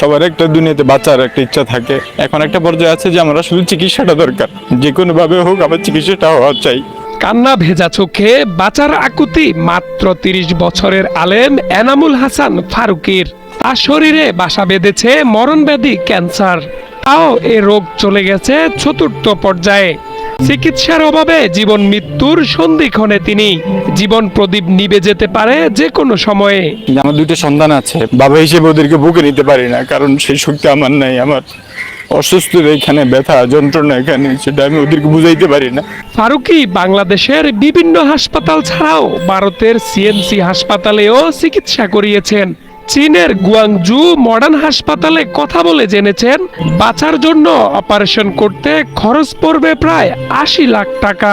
সবার একটা দুনিয়াতে বাঁচার একটা ইচ্ছা থাকে। এখন একটা পর্যায়ে আছে যে আমরা শুধু চিকিৎসাটা দরকার। যে কোনো ভাবে হোক আমার চিকিৎসাটা হওয়া চাই। কান্না ভেজা চোখে বাঁচার আকুতি মাত্র তিরিশ বছরের আলেম এনামুল হাসান ফারুকির। তার শরীরে বাসা বেঁধেছে মরণব্যাধি ক্যান্সার। তাও এ রোগ চলে গেছে চতুর্থ পর্যায়ে। চিকিৎসার অভাবে জীবন মৃত্যুর সন্ধিক্ষণে তিনি জীবন প্রদীপ নিবে যেতে পারে যে কোনো সময়ে। আমার দুইটা সন্তান আছে বাবা হিসেবে ওদেরকে বুকে নিতে পারি না কারণ সেই শক্তি আমার নাই আমার অসুস্থ এখানে ব্যথা যন্ত্রণা এখানে সেটা আমি ওদেরকে বুঝাইতে পারি না। ফারুকি বাংলাদেশের বিভিন্ন হাসপাতাল ছাড়াও ভারতের সিএমসি হাসপাতালেও চিকিৎসা করিয়েছেন। চীনের গুয়াংজু মডার্ন হাসপাতালে কথা বলে জেনেছেন, বাঁচার জন্য অপারেশন করতে খরচ পড়বে প্রায় আশি লাখ টাকা।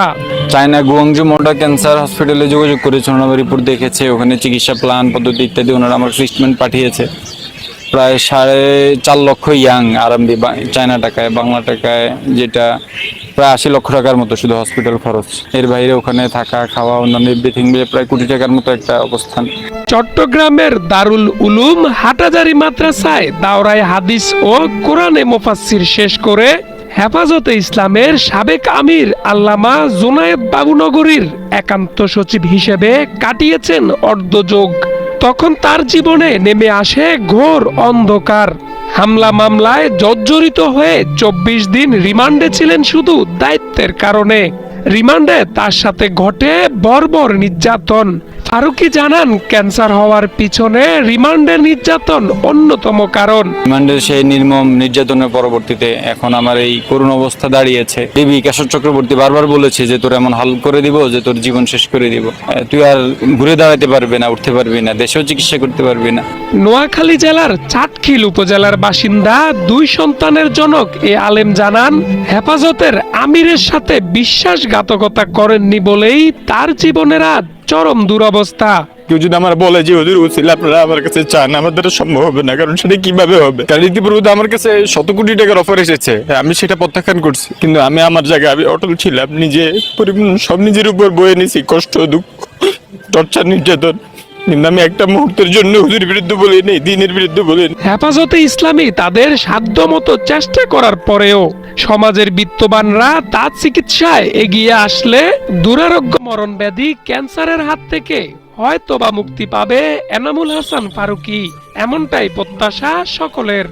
চায়না গুয়াংজু মোটা ক্যান্সার হসপিটালে যোগাযোগ করেছে ওনারা রিপোর্ট দেখেছে। ওখানে চিকিৎসা প্ল্যান, পদ্ধতি ইত্যাদি ওনারা আমার ট্রিটমেন্ট পাঠিয়েছে। প্রায় সাড়ে চার লক্ষ ইয়াং আরএমবি চায়না টাকায়, বাংলা টাকায় যেটা প্রায় আশি লক্ষ টাকার মতো শুধু হসপিটাল খরচ। এর বাইরে ওখানে থাকা, খাওয়া, অন্যান্য এভরিথিং মিলে প্রায় কোটি টাকার মতো একটা অবস্থান। চট্টগ্রামের দারুল উলুম হাটাজারি মাদ্রাসায় দাওরায় হাদিস ও কোরআনে মোফাসসির শেষ করে হেফাজতে ইসলামের সাবেক আমির আল্লামা জুনায়েদ বাবুনগরীর একান্ত সচিব হিসেবে কাটিয়েছেন অর্ধযোগ। তখন তার জীবনে নেমে আসে ঘোর অন্ধকার। হামলা মামলায় জর্জরিত হয়ে চব্বিশ দিন রিমান্ডে ছিলেন শুধু দায়িত্বের কারণে। রিমান্ডে তার সাথে ঘটে বর্বর নির্যাতন। ফারুকি জানান? ক্যান্সার হওয়ার পিছনে রিমান্ডের নির্যাতন অন্যতম কারণ। রিমান্ডের সেই নির্মম নির্যাতনের পরবর্তীতে এখন আমার এই করুণ অবস্থা দাঁড়িয়েছে। দেবী কেশব চক্রবর্তী বারবার বলেছে যে তোর এমন হাল করে দিব যে তোর জীবন শেষ করে দিব। তুই আর ঘুরে দাঁড়াতে পারবি না উঠতে পারবি না দেশেও চিকিৎসা করতে পারবি না। নোয়াখালী জেলার চাটখিল উপজেলার বাসিন্দা দুই সন্তানের জনক এ আলেম জানান হেফাজতের আমিরের সাথে বিশ্বাসঘাতকতা করেননি বলেই তার জীবনের আজ চরম দুরবস্থা। কেউ যদি আমার বলে যে ওদের উচিল আপনারা আমার কাছে চান আমার দ্বারা সম্ভব হবে না, কারণ সেটা কীভাবে হবে? কারণ ইতিপূর্বে আমার কাছে শত কোটি টাকার অফার এসেছে। আমি সেটা প্রত্যাখ্যান করছি। কিন্তু আমি আমার জায়গায়, আমি অটল ছিলাম, নিজে পরিপূর্ণ, সব নিজের উপর বয়ে নিছি, কষ্ট, দুঃখ, টর্চার, নির্যাতন। আমি একটা মুহূর্তের জন্য হুজুর বিরুদ্ধে বলি দিনের বিরুদ্ধে বলি হেফাজতে ইসলামী তাদের সাধ্য মতো চেষ্টা করার পরেও সমাজের বিত্তবানরা তার চিকিৎসায় এগিয়ে আসলে দুরারোগ্য মরণ ব্যাধি ক্যান্সারের হাত থেকে হয়তো বা মুক্তি পাবে এনামুল হাসান ফারুকি। এমনটাই প্রত্যাশা সকলের।